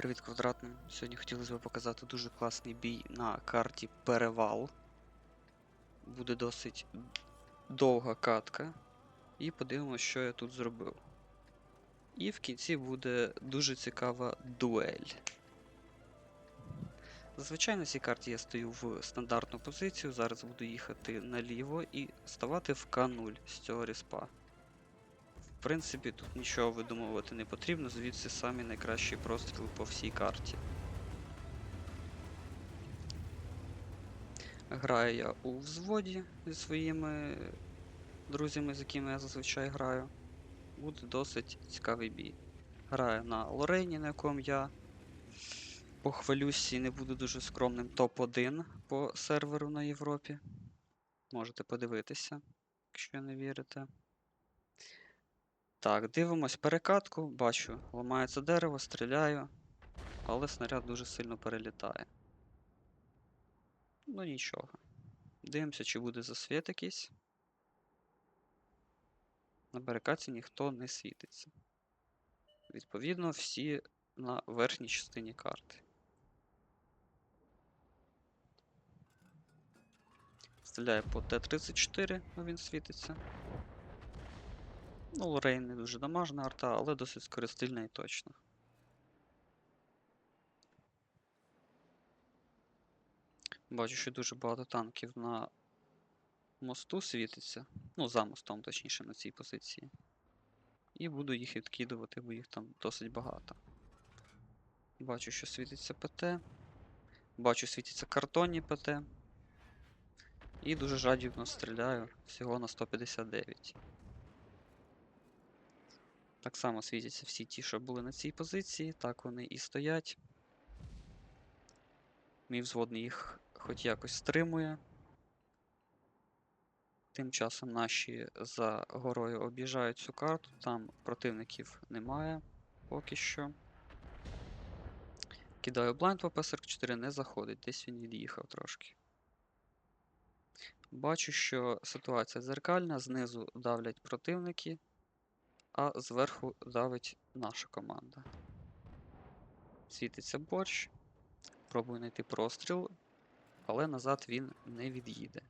Привіт квадратним. Сьогодні хотілося б показати дуже класний бій на карті Перевал. Буде досить довга катка. І подивимося, що я тут зробив. І в кінці буде дуже цікава дуель. Зазвичай на цій карті я стою в стандартну позицію. Зараз буду їхати наліво і ставати в К0 з цього респа. В принципі, тут нічого видумувати не потрібно, звідси самі найкращі простріли по всій карті. Граю я у взводі зі своїми друзями, з якими я зазвичай граю. Буде досить цікавий бій. Граю на Лорейні, на якому я похвалюсь і не буду дуже скромним топ-1 по серверу на Європі. Можете подивитися, якщо не вірите. Так, дивимось перекатку, бачу, ламається дерево, стріляю, але снаряд дуже сильно перелітає. Ну нічого. Дивимося, чи буде засвіт якийсь. На перекатці ніхто не світиться. Відповідно, всі на верхній частині карти. Стріляю по Т-34, а він світиться. Ну, Лорейн не дуже дамажна арта, але досить скористильна і точна. Бачу, що дуже багато танків на мосту світиться. Ну, за мостом, точніше, на цій позиції. І буду їх відкидувати, бо їх там досить багато. Бачу, що світиться ПТ. Бачу, світиться картонні ПТ. І дуже жадібно стріляю всього на 159. Так само світяться всі ті, що були на цій позиції, так вони і стоять. Мій взводний їх хоч якось стримує. Тим часом наші за горою об'їжджають цю карту, там противників немає поки що. Кидаю блайнд по ПСР-4, не заходить, десь він від'їхав трошки. Бачу, що ситуація дзеркальна, знизу давлять противники а зверху давить наша команда. Світиться борщ. Пробую знайти простріл, але назад він не від'їде.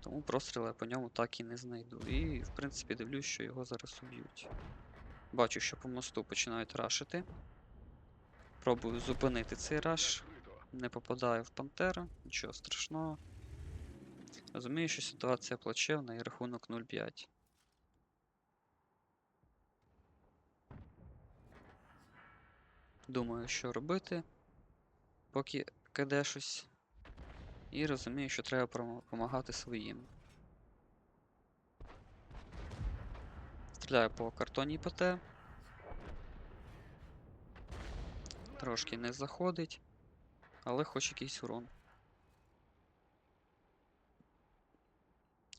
Тому простріл я по ньому так і не знайду. І, в принципі, дивлюсь, що його зараз уб'ють. Бачу, що по мосту починають рашити. Пробую зупинити цей раш. Не попадаю в Пантера, нічого страшного. Розумію, що ситуація плачевна і рахунок 0-5. Думаю, що робити, поки киде щось. І розумію, що треба допомагати своїм. Стріляю по картонній ПТ. Трошки не заходить, але хоч якийсь урон.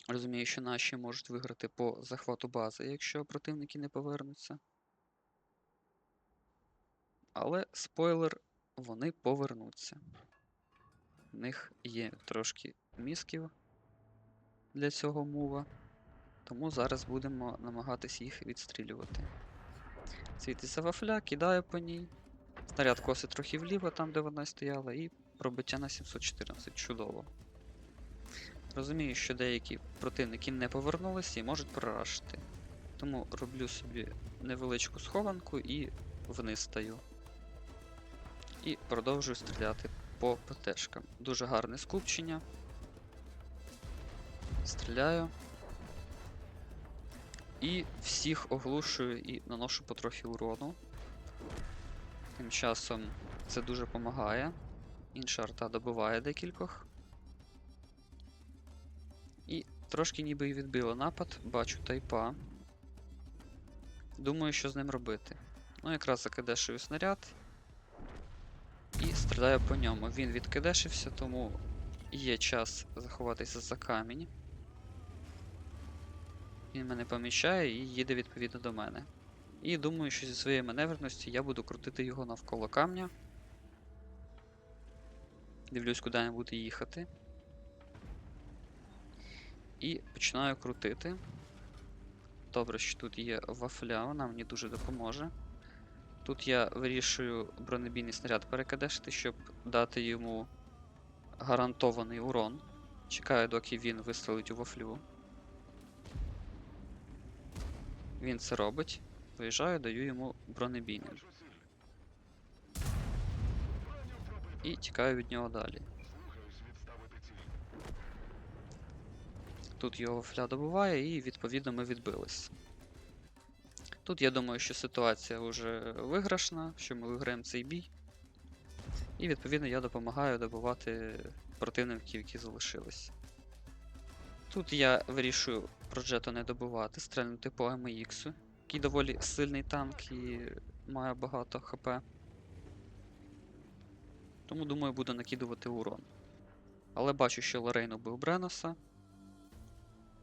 Розумію, що наші можуть виграти по захвату бази, якщо противники не повернуться. Але спойлер, вони повернуться. У них є трошки мізків для цього мува. Тому зараз будемо намагатись їх відстрілювати. Світиться вафля, кидаю по ній. Снаряд косить трохи вліво, там де вона стояла, і пробиття на 714. Чудово. Розумію, що деякі противники не повернулися і можуть прорашити. Тому роблю собі невеличку схованку і вниз стаю. І продовжую стріляти по ПТшкам. Дуже гарне скупчення. Стріляю. І всіх оглушую і наношу потрохи урону. Тим часом це дуже допомагає. Інша арта добиває декількох. І трошки ніби і відбило напад, бачу тайпа. Думаю, що з ним робити. Ну, якраз закидешую снаряд. І стріляю по ньому. Він відкидешився, тому є час заховатися за камінь. Він мене поміщає і їде відповідно до мене. І думаю, що зі своєї маневреності я буду крутити його навколо камня. Дивлюсь, куди я буду їхати. І починаю крутити. Добре, що тут є вафля, вона мені дуже допоможе. Тут я вирішую бронебійний снаряд перекадешити, щоб дати йому гарантований урон. Чекаю, доки він вистрелить у вафлю. Він це робить. Виїжджаю, даю йому бронебійний. І тікаю від нього далі. Тут його вафля добуває, і відповідно ми відбились. Тут я думаю, що ситуація вже виграшна, що ми виграємо цей бій. І відповідно я допомагаю добувати противників, які залишились. Тут я вирішую проджето не добувати, стрельнути по АМХ, який доволі сильний танк і має багато ХП. Тому думаю, буду накидувати урон. Але бачу, що Лорейн убив Бреноса.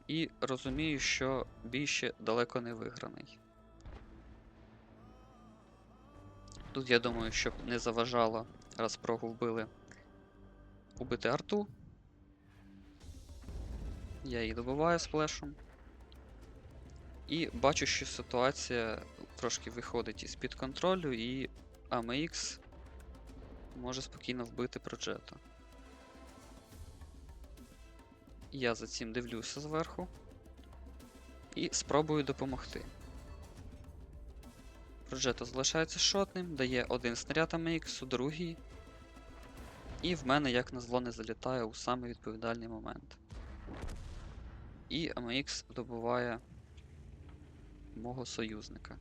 І розумію, що бій ще далеко не виграний. Тут я думаю, щоб не заважало, раз прогу вбили, убити арту. Я її добиваю сплешом. І бачу, що ситуація трошки виходить із-під контролю, і AMX може спокійно вбити проджета. Я за цим дивлюся зверху і спробую допомогти. Проджето залишається шотним, дає один снаряд AMX, другий. І в мене, як назло, не залітає у самий відповідальний момент. І AMX добуває мого союзника.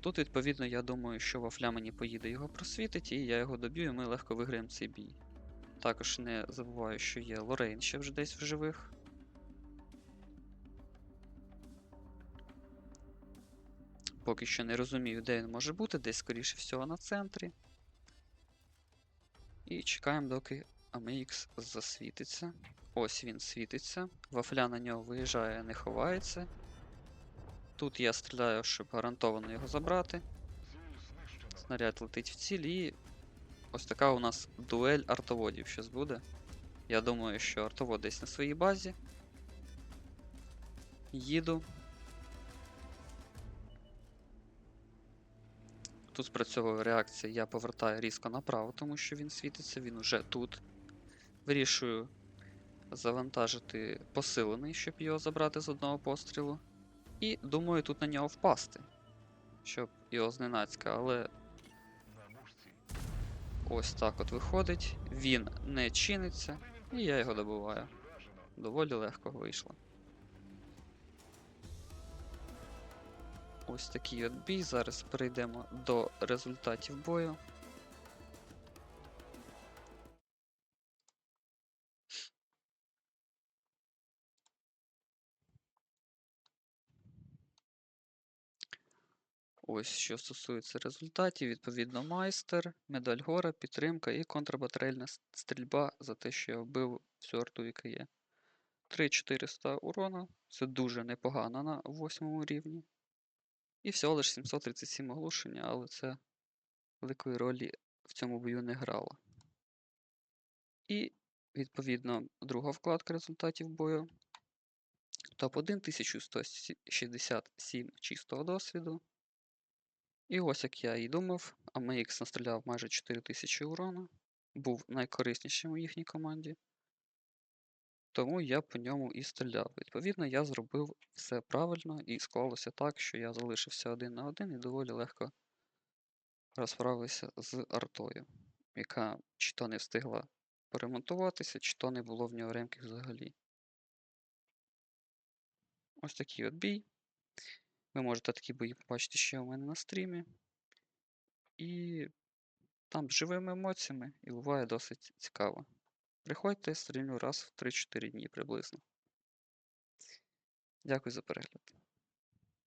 Тут, відповідно, я думаю, що вафля мені поїде його просвітить, і я його доб'ю, і ми легко виграємо цей бій. Також не забуваю, що є Лорейн ще вже десь в живих. Поки що не розумію, де він може бути, десь, скоріше всього, на центрі. І чекаємо, доки AMX засвітиться. Ось він світиться. Вафля на нього виїжджає, не ховається. Тут я стріляю, щоб гарантовано його забрати. Снаряд летить в ціль і ось така у нас дуель артоводів щось буде. Я думаю, що артовод десь на своїй базі. Їду. Тут спрацьовує реакція, я повертаю різко направо, тому що він світиться, він уже тут. Вирішую завантажити посилений, щоб його забрати з одного пострілу. І думаю тут на нього впасти, щоб його зненацька, але ось так от виходить. Він не чиниться, і я його добиваю. Доволі легко вийшло. Ось такий от бій. Зараз перейдемо до результатів бою. Ось що стосується результатів, відповідно, майстер, медаль гора, підтримка і контрбатарейна с- стрільба за те, що я вбив всю арту, яка є. 3400 урона, це дуже непогано на 8 рівні. І всього лише 737 оглушення, але це великої ролі в цьому бою не грало. І, відповідно, друга вкладка результатів бою. Топ-1 1167 чистого досвіду. І ось як я і думав, AMX настріляв майже 4000 урона, був найкориснішим у їхній команді. Тому я по ньому і стріляв. Відповідно, я зробив все правильно і склалося так, що я залишився один на один і доволі легко розправився з артою, яка чи то не встигла поремонтуватися, чи то не було в нього ремки взагалі. Ось такий от бій. Ви можете такі бої побачити ще у мене на стрімі. І там з живими емоціями і буває досить цікаво. Приходьте, стрімлю раз в 3-4 дні приблизно. Дякую за перегляд.